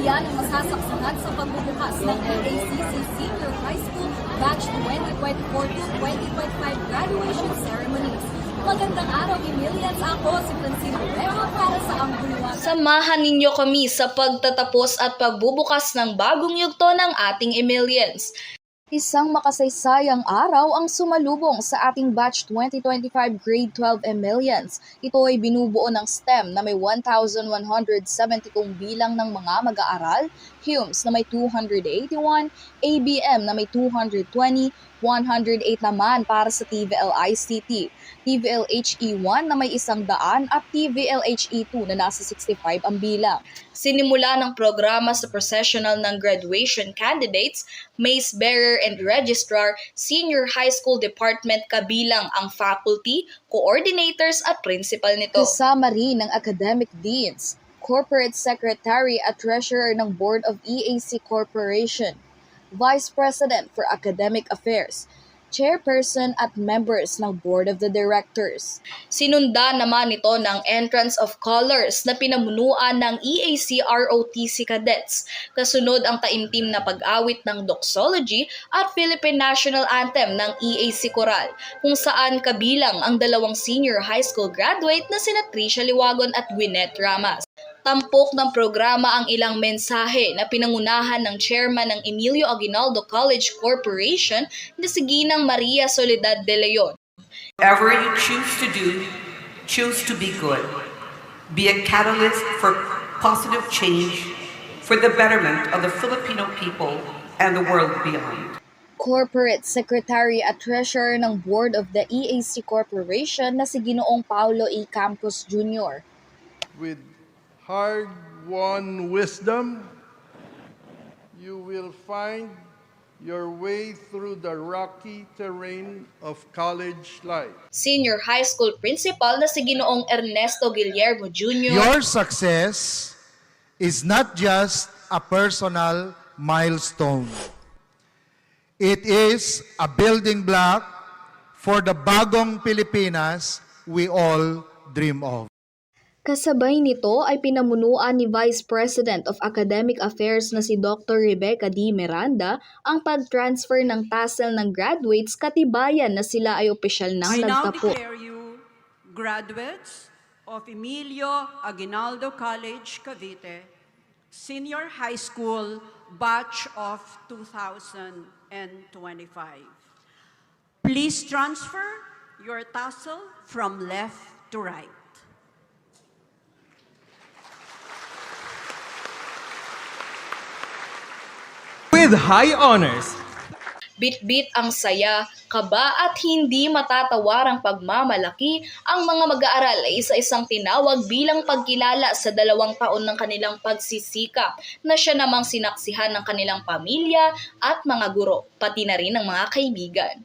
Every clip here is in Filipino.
Iyan ang masasaksahan sa pagbubukas ng AACC Senior High School Batch 2024-2025 graduation ceremonies. Magandang araw, Emilians. Ako si Francine Rivera para sa Ang Buluwag. Samahan ninyo kami sa pagtatapos at pagbubukas ng bagong yugto ng ating Emilians. Isang makasaysayang araw ang sumalubong sa ating batch 2025 grade 12 Emilians. Ito ay binubuo ng STEM na may 1,170 kung bilang ng mga mag-aaral, HUMS na may 281, ABM na may 220, 108 naman para sa TVL-ICT, TVL-HE1 na may isang daan at TVL-HE2 na nasa 65 ang bilang. Sinimula ng programa sa processional ng graduation candidates, mace bearer and registrar, senior high school department kabilang ang faculty, coordinators at principal nito. Kasama rin ng academic deans, corporate secretary at treasurer ng Board of EAC Corporation, Vice President for Academic Affairs, chairperson at members ng Board of the Directors. Sinunda naman ito ng Entrance of Colors na pinamunuan ng E EAC ROTC cadets. Kasunod ang taimtim na pag-awit ng Doxology at Philippine National Anthem ng EAC Coral, kung saan kabilang ang dalawang senior high school graduate na sina Tricia Liwagon at Gwyneth Ramas. Tampok ng programa ang ilang mensahe na pinangunahan ng chairman ng Emilio Aguinaldo College Corporation na si Ginang Maria Soledad de Leon. Whatever you choose to do, choose to be good. Be a catalyst for positive change for the betterment of the Filipino people and the world beyond. Corporate Secretary at Treasurer ng Board of the EAC Corporation na si Ginoong Paulo E. Campos Jr. with hard-won wisdom, you will find your way through the rocky terrain of college life. Senior High School Principal na si Ginoong Ernesto Guillermo Jr. Your success is not just a personal milestone. It is a building block for the bagong Pilipinas we all dream of. Kasabay nito ay pinamunuan ni Vice President of Academic Affairs na si Dr. Rebecca D. Miranda ang pag-transfer ng tassel ng graduates katibayan na sila ay opisyal ng I now nagtapo. declare you graduates of Emilio Aguinaldo College, Cavite, Senior High School, Batch of 2025. Please transfer your tassel from left to right. With high honors. Bit-bit ang saya, kaba at hindi matatawarang pagmamalaki, ang mga mag-aaral ay isa-isang tinawag bilang pagkilala sa dalawang taon ng kanilang pagsisikap na siya namang sinaksihan ng kanilang pamilya at mga guro, pati na rin ng mga kaibigan.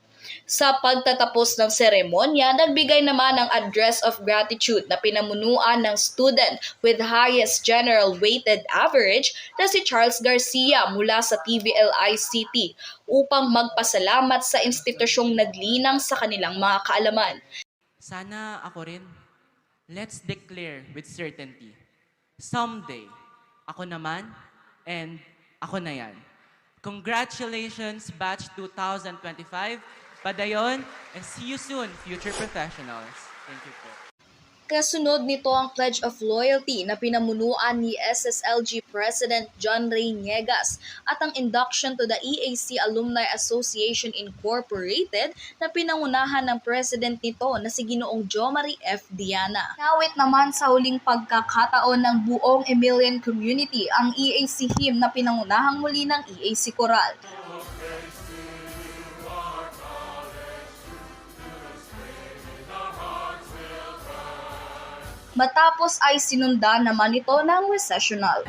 Sa pagtatapos ng seremonya, nagbigay naman ng address of gratitude na pinamunuan ng student with highest general weighted average na si Charles Garcia mula sa TVL-ICT upang magpasalamat sa institusyong naglinang sa kanilang mga kaalaman. Sana ako rin. Let's declare with certainty. Someday, ako naman and ako na yan. Congratulations, Batch 2025. Padayon, and see you soon, future professionals. Thank you po. Kasunod nito ang Pledge of Loyalty na pinamunuan ni SSLG President John Ray Niegas at ang induction to the EAC Alumni Association Incorporated na pinangunahan ng president nito na si Ginoong Jo Marie F. Diana. Nawit naman sa huling pagkakataon ng buong Emilian community ang EAC hymn na pinangunahang muli ng EAC Coral. Matapos ay sinunda naman ito ng recessional.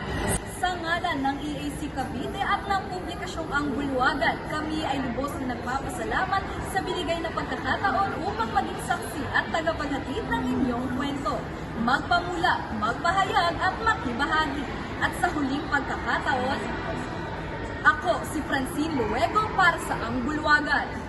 Sa ngalan ng EAC Cavite at ng publikasyong Ang Bulwagan, kami ay lubos na nagpapasalamat sa binigay na pagkakataon upang maging saksi at tagapaghatid ng inyong kwento. Magpamula, magpahayag at makibahagi. At sa huling pagkakataon, ako si Francine Luego para sa Ang Bulwagan.